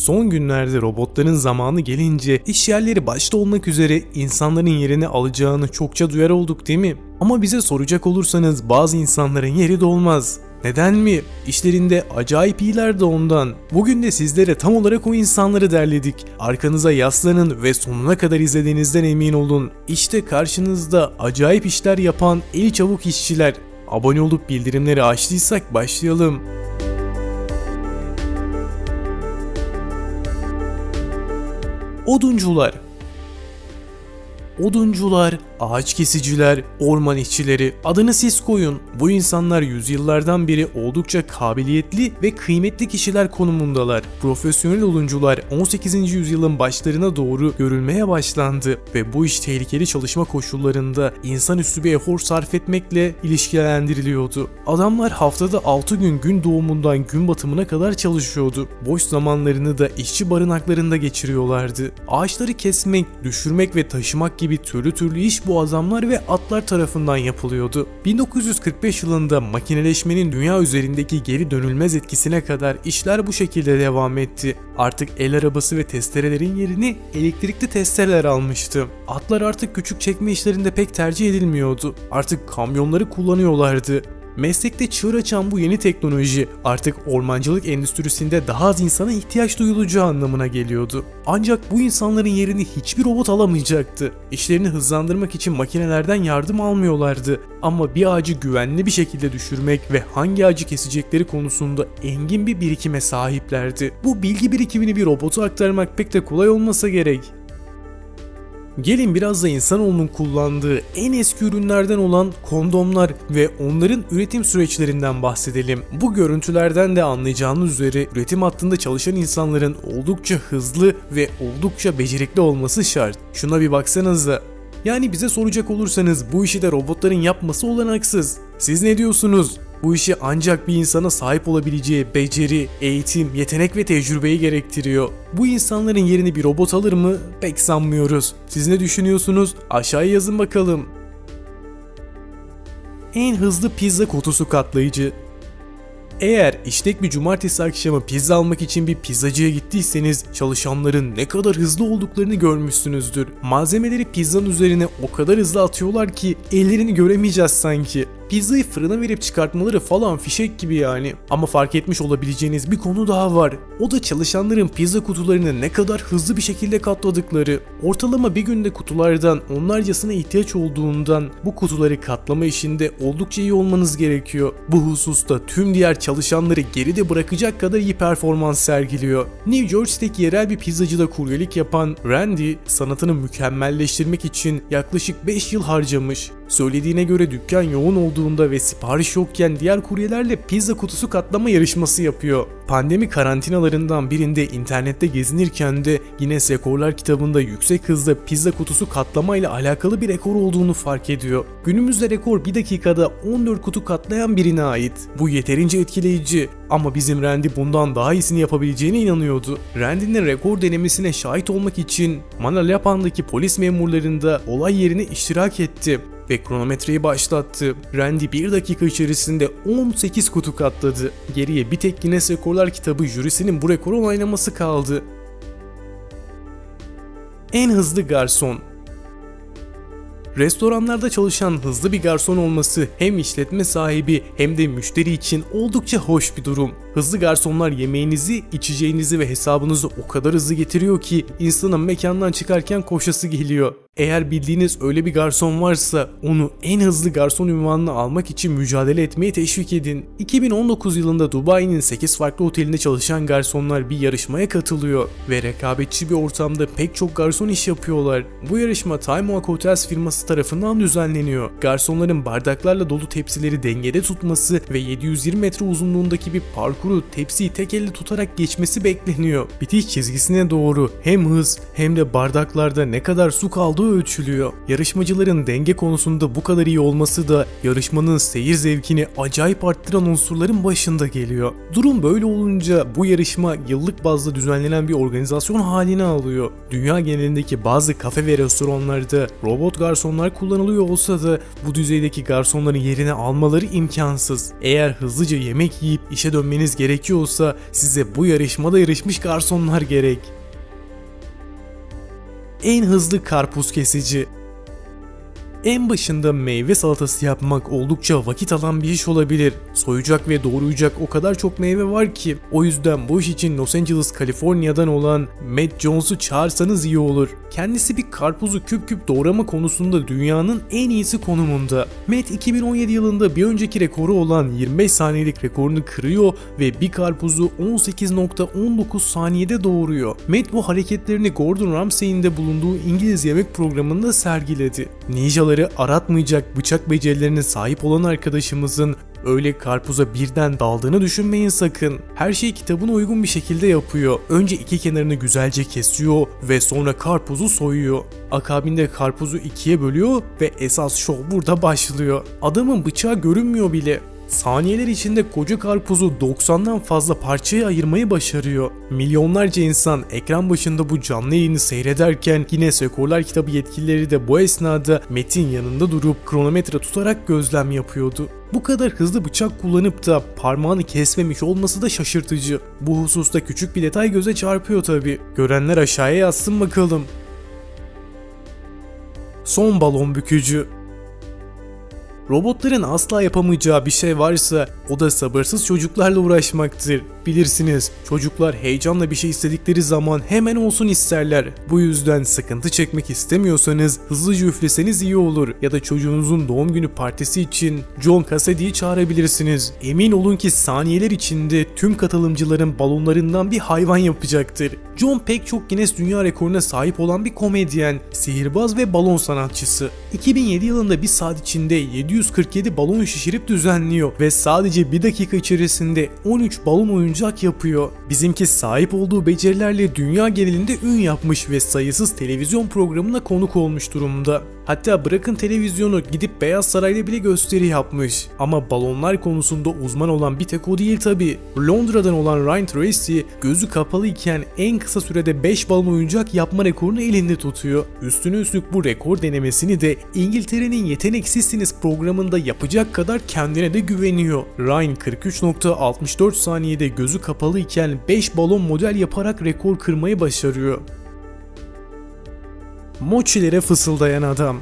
Son günlerde robotların zamanı gelince iş yerleri başta olmak üzere insanların yerini alacağını çokça duyar olduk değil mi? Ama bize soracak olursanız bazı insanların yeri dolmaz. Neden mi? İşlerinde acayip iyiler de ondan. Bugün de sizlere tam olarak o insanları derledik. Arkanıza yaslanın ve sonuna kadar izlediğinizden emin olun. İşte karşınızda acayip işler yapan el çabuk işçiler. Abone olup bildirimleri açtıysak başlayalım. Oduncular Oduncular, ağaç kesiciler, orman işçileri adını siz koyun. Bu insanlar yüzyıllardan beri oldukça kabiliyetli ve kıymetli kişiler konumundalar. Profesyonel oduncular 18. yüzyılın başlarına doğru görülmeye başlandı ve bu iş tehlikeli çalışma koşullarında insanüstü bir efor sarf etmekle ilişkilendiriliyordu. Adamlar haftada 6 gün gün doğumundan gün batımına kadar çalışıyordu. Boş zamanlarını da işçi barınaklarında geçiriyorlardı. Ağaçları kesmek, düşürmek ve taşımak gibi türlü türlü iş bu adamlar ve atlar tarafından yapılıyordu. 1945 yılında makineleşmenin dünya üzerindeki geri dönülmez etkisine kadar işler bu şekilde devam etti. Artık el arabası ve testerelerin yerini elektrikli testereler almıştı. Atlar artık küçük çekme işlerinde pek tercih edilmiyordu. Artık kamyonları kullanıyorlardı. Meslekte çığır açan bu yeni teknoloji artık ormancılık endüstrisinde daha az insana ihtiyaç duyulacağı anlamına geliyordu. Ancak bu insanların yerini hiçbir robot alamayacaktı. İşlerini hızlandırmak için makinelerden yardım almıyorlardı. Ama bir ağacı güvenli bir şekilde düşürmek ve hangi ağacı kesecekleri konusunda engin bir birikime sahiplerdi. Bu bilgi birikimini bir robota aktarmak pek de kolay olmasa gerek. Gelin biraz da insanoğlunun kullandığı en eski ürünlerden olan kondomlar ve onların üretim süreçlerinden bahsedelim. Bu görüntülerden de anlayacağınız üzere üretim hattında çalışan insanların oldukça hızlı ve oldukça becerikli olması şart. Şuna bir baksanıza. Yani bize soracak olursanız bu işi de robotların yapması olanaksız. Siz ne diyorsunuz? Bu işi ancak bir insana sahip olabileceği beceri, eğitim, yetenek ve tecrübeyi gerektiriyor. Bu insanların yerini bir robot alır mı? Pek sanmıyoruz. Siz ne düşünüyorsunuz? Aşağıya yazın bakalım. En hızlı pizza kutusu katlayıcı. Eğer işlek bir cumartesi akşamı pizza almak için bir pizzacıya gittiyseniz çalışanların ne kadar hızlı olduklarını görmüşsünüzdür. Malzemeleri pizzanın üzerine o kadar hızlı atıyorlar ki ellerini göremeyeceğiz sanki. Pizzayı fırına verip çıkartmaları falan fişek gibi yani. Ama fark etmiş olabileceğiniz bir konu daha var. O da çalışanların pizza kutularını ne kadar hızlı bir şekilde katladıkları. Ortalama bir günde kutulardan onlarcasına ihtiyaç olduğundan bu kutuları katlama işinde oldukça iyi olmanız gerekiyor. Bu hususta tüm diğer çalışanları geride bırakacak kadar iyi performans sergiliyor. New Jersey'deki yerel bir pizzacıda kuryelik yapan Randy sanatını mükemmelleştirmek için yaklaşık 5 yıl harcamış. Söylediğine göre dükkan yoğun olduğunda ve sipariş yokken diğer kuryelerle pizza kutusu katlama yarışması yapıyor. Pandemi karantinalarından birinde internette gezinirken de Guinness Rekorlar kitabında yüksek hızda pizza kutusu katlama ile alakalı bir rekor olduğunu fark ediyor. Günümüzde rekor 1 dakikada 14 kutu katlayan birine ait. Bu yeterince etkileyici ama bizim Randy bundan daha iyisini yapabileceğine inanıyordu. Randy'nin rekor denemesine şahit olmak için Manalapan'daki polis memurlarında olay yerine iştirak etti ve kronometreyi başlattı. Randy 1 dakika içerisinde 18 kutu katladı. Geriye bir tek Guinness Rekorlar kitabı jürisinin bu rekoru onaylaması kaldı. En hızlı garson Restoranlarda çalışan hızlı bir garson olması hem işletme sahibi hem de müşteri için oldukça hoş bir durum. Hızlı garsonlar yemeğinizi, içeceğinizi ve hesabınızı o kadar hızlı getiriyor ki insanın mekandan çıkarken koşası geliyor. Eğer bildiğiniz öyle bir garson varsa onu en hızlı garson ünvanını almak için mücadele etmeye teşvik edin. 2019 yılında Dubai'nin 8 farklı otelinde çalışan garsonlar bir yarışmaya katılıyor ve rekabetçi bir ortamda pek çok garson iş yapıyorlar. Bu yarışma Time Walk Hotels firması tarafından düzenleniyor. Garsonların bardaklarla dolu tepsileri dengede tutması ve 720 metre uzunluğundaki bir parkuru tepsiyi tek elle tutarak geçmesi bekleniyor. Bitiş çizgisine doğru hem hız hem de bardaklarda ne kadar su kaldığı ölçülüyor. Yarışmacıların denge konusunda bu kadar iyi olması da yarışmanın seyir zevkini acayip arttıran unsurların başında geliyor. Durum böyle olunca bu yarışma yıllık bazda düzenlenen bir organizasyon haline alıyor. Dünya genelindeki bazı kafe ve restoranlarda robot garson garsonlar kullanılıyor olsa da bu düzeydeki garsonların yerine almaları imkansız. Eğer hızlıca yemek yiyip işe dönmeniz gerekiyorsa size bu yarışmada yarışmış garsonlar gerek. En hızlı karpuz kesici en başında meyve salatası yapmak oldukça vakit alan bir iş olabilir. Soyacak ve doğrayacak o kadar çok meyve var ki o yüzden bu iş için Los Angeles, Kaliforniya'dan olan Matt Jones'u çağırsanız iyi olur. Kendisi bir karpuzu küp küp doğrama konusunda dünyanın en iyisi konumunda. Matt 2017 yılında bir önceki rekoru olan 25 saniyelik rekorunu kırıyor ve bir karpuzu 18.19 saniyede doğuruyor. Matt bu hareketlerini Gordon Ramsay'in de bulunduğu İngiliz yemek programında sergiledi. Ninjaları aratmayacak bıçak becerilerine sahip olan arkadaşımızın öyle karpuza birden daldığını düşünmeyin sakın. Her şeyi kitabına uygun bir şekilde yapıyor. Önce iki kenarını güzelce kesiyor ve sonra karpuzu soyuyor. Akabinde karpuzu ikiye bölüyor ve esas şov burada başlıyor. Adamın bıçağı görünmüyor bile. Saniyeler içinde koca karpuzu 90'dan fazla parçaya ayırmayı başarıyor. Milyonlarca insan ekran başında bu canlı yayını seyrederken Guinness Rekorlar kitabı yetkilileri de bu esnada Metin yanında durup kronometre tutarak gözlem yapıyordu. Bu kadar hızlı bıçak kullanıp da parmağını kesmemiş olması da şaşırtıcı. Bu hususta küçük bir detay göze çarpıyor tabi. Görenler aşağıya yazsın bakalım. Son balon bükücü Robotların asla yapamayacağı bir şey varsa o da sabırsız çocuklarla uğraşmaktır. Bilirsiniz çocuklar heyecanla bir şey istedikleri zaman hemen olsun isterler. Bu yüzden sıkıntı çekmek istemiyorsanız hızlıca üfleseniz iyi olur ya da çocuğunuzun doğum günü partisi için John Cassidy'yi çağırabilirsiniz. Emin olun ki saniyeler içinde tüm katılımcıların balonlarından bir hayvan yapacaktır. John pek çok Guinness Dünya Rekoru'na sahip olan bir komedyen, sihirbaz ve balon sanatçısı. 2007 yılında bir saat içinde 747 balon şişirip düzenliyor ve sadece bir dakika içerisinde 13 balon oyuncak yapıyor. Bizimki sahip olduğu becerilerle dünya genelinde ün yapmış ve sayısız televizyon programına konuk olmuş durumda. Hatta bırakın televizyonu gidip Beyaz Saray'da bile gösteri yapmış. Ama balonlar konusunda uzman olan bir tek o değil tabi. Londra'dan olan Ryan Tracy gözü kapalı iken en kısa sürede 5 balon oyuncak yapma rekorunu elinde tutuyor. Üstüne üstlük bu rekor denemesini de İngiltere'nin Yeteneksizsiniz programında yapacak kadar kendine de güveniyor. Ryan 43.64 saniyede gözü kapalı iken 5 balon model yaparak rekor kırmayı başarıyor. Mochilere fısıldayan adam.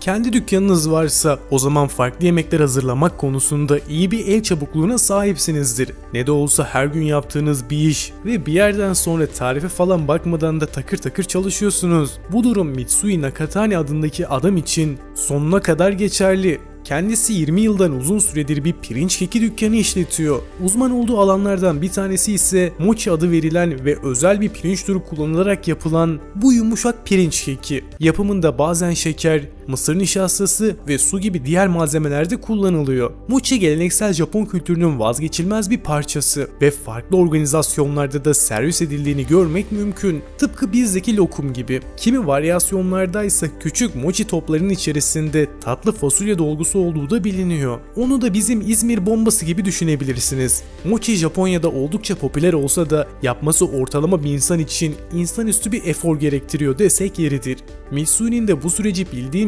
Kendi dükkanınız varsa o zaman farklı yemekler hazırlamak konusunda iyi bir el çabukluğuna sahipsinizdir. Ne de olsa her gün yaptığınız bir iş ve bir yerden sonra tarife falan bakmadan da takır takır çalışıyorsunuz. Bu durum Mitsui Nakatani adındaki adam için sonuna kadar geçerli. Kendisi 20 yıldan uzun süredir bir pirinç keki dükkanı işletiyor. Uzman olduğu alanlardan bir tanesi ise mochi adı verilen ve özel bir pirinç türü kullanılarak yapılan bu yumuşak pirinç keki. Yapımında bazen şeker, mısır nişastası ve su gibi diğer malzemeler de kullanılıyor. Mochi geleneksel Japon kültürünün vazgeçilmez bir parçası ve farklı organizasyonlarda da servis edildiğini görmek mümkün. Tıpkı bizdeki lokum gibi. Kimi varyasyonlarda ise küçük mochi toplarının içerisinde tatlı fasulye dolgusu olduğu da biliniyor. Onu da bizim İzmir bombası gibi düşünebilirsiniz. Mochi Japonya'da oldukça popüler olsa da yapması ortalama bir insan için insanüstü bir efor gerektiriyor desek yeridir. Mitsui'nin de bu süreci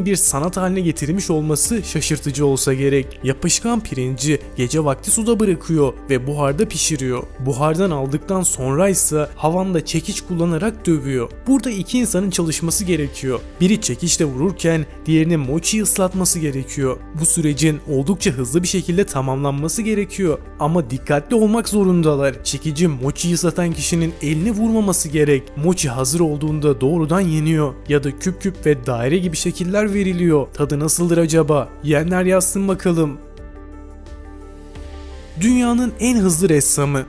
bir sanat haline getirmiş olması şaşırtıcı olsa gerek. Yapışkan pirinci gece vakti suda bırakıyor ve buharda pişiriyor. Buhardan aldıktan sonra ise havanda çekiç kullanarak dövüyor. Burada iki insanın çalışması gerekiyor. Biri çekiçle vururken diğerinin mochiyi ıslatması gerekiyor. Bu sürecin oldukça hızlı bir şekilde tamamlanması gerekiyor. Ama dikkatli olmak zorundalar. Çekici mochiyi ıslatan kişinin elini vurmaması gerek. Mochi hazır olduğunda doğrudan yeniyor ya da küp küp ve daire gibi şekiller veriliyor. Tadı nasıldır acaba? Yiyenler yazsın bakalım. Dünyanın en hızlı ressamı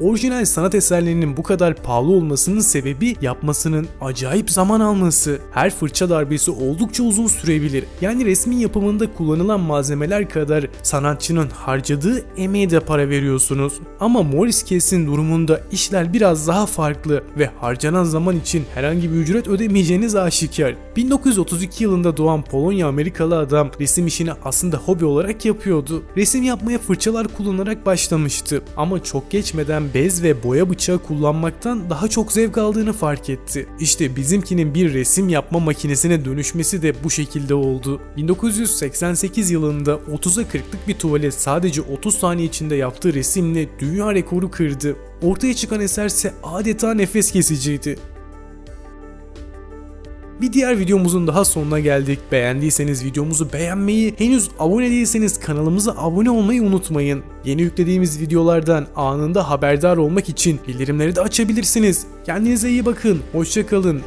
Orijinal sanat eserlerinin bu kadar pahalı olmasının sebebi yapmasının acayip zaman alması. Her fırça darbesi oldukça uzun sürebilir. Yani resmin yapımında kullanılan malzemeler kadar sanatçının harcadığı emeğe de para veriyorsunuz. Ama Morris Kess'in durumunda işler biraz daha farklı ve harcanan zaman için herhangi bir ücret ödemeyeceğiniz aşikar. 1932 yılında doğan Polonya Amerikalı adam resim işini aslında hobi olarak yapıyordu. Resim yapmaya fırçalar kullanarak başlamıştı ama çok geçmeden bez ve boya bıçağı kullanmaktan daha çok zevk aldığını fark etti. İşte bizimkinin bir resim yapma makinesine dönüşmesi de bu şekilde oldu. 1988 yılında 30'a 40'lık bir tuvalet sadece 30 saniye içinde yaptığı resimle dünya rekoru kırdı. Ortaya çıkan eserse adeta nefes kesiciydi. Bir diğer videomuzun daha sonuna geldik. Beğendiyseniz videomuzu beğenmeyi, henüz abone değilseniz kanalımıza abone olmayı unutmayın. Yeni yüklediğimiz videolardan anında haberdar olmak için bildirimleri de açabilirsiniz. Kendinize iyi bakın, hoşçakalın.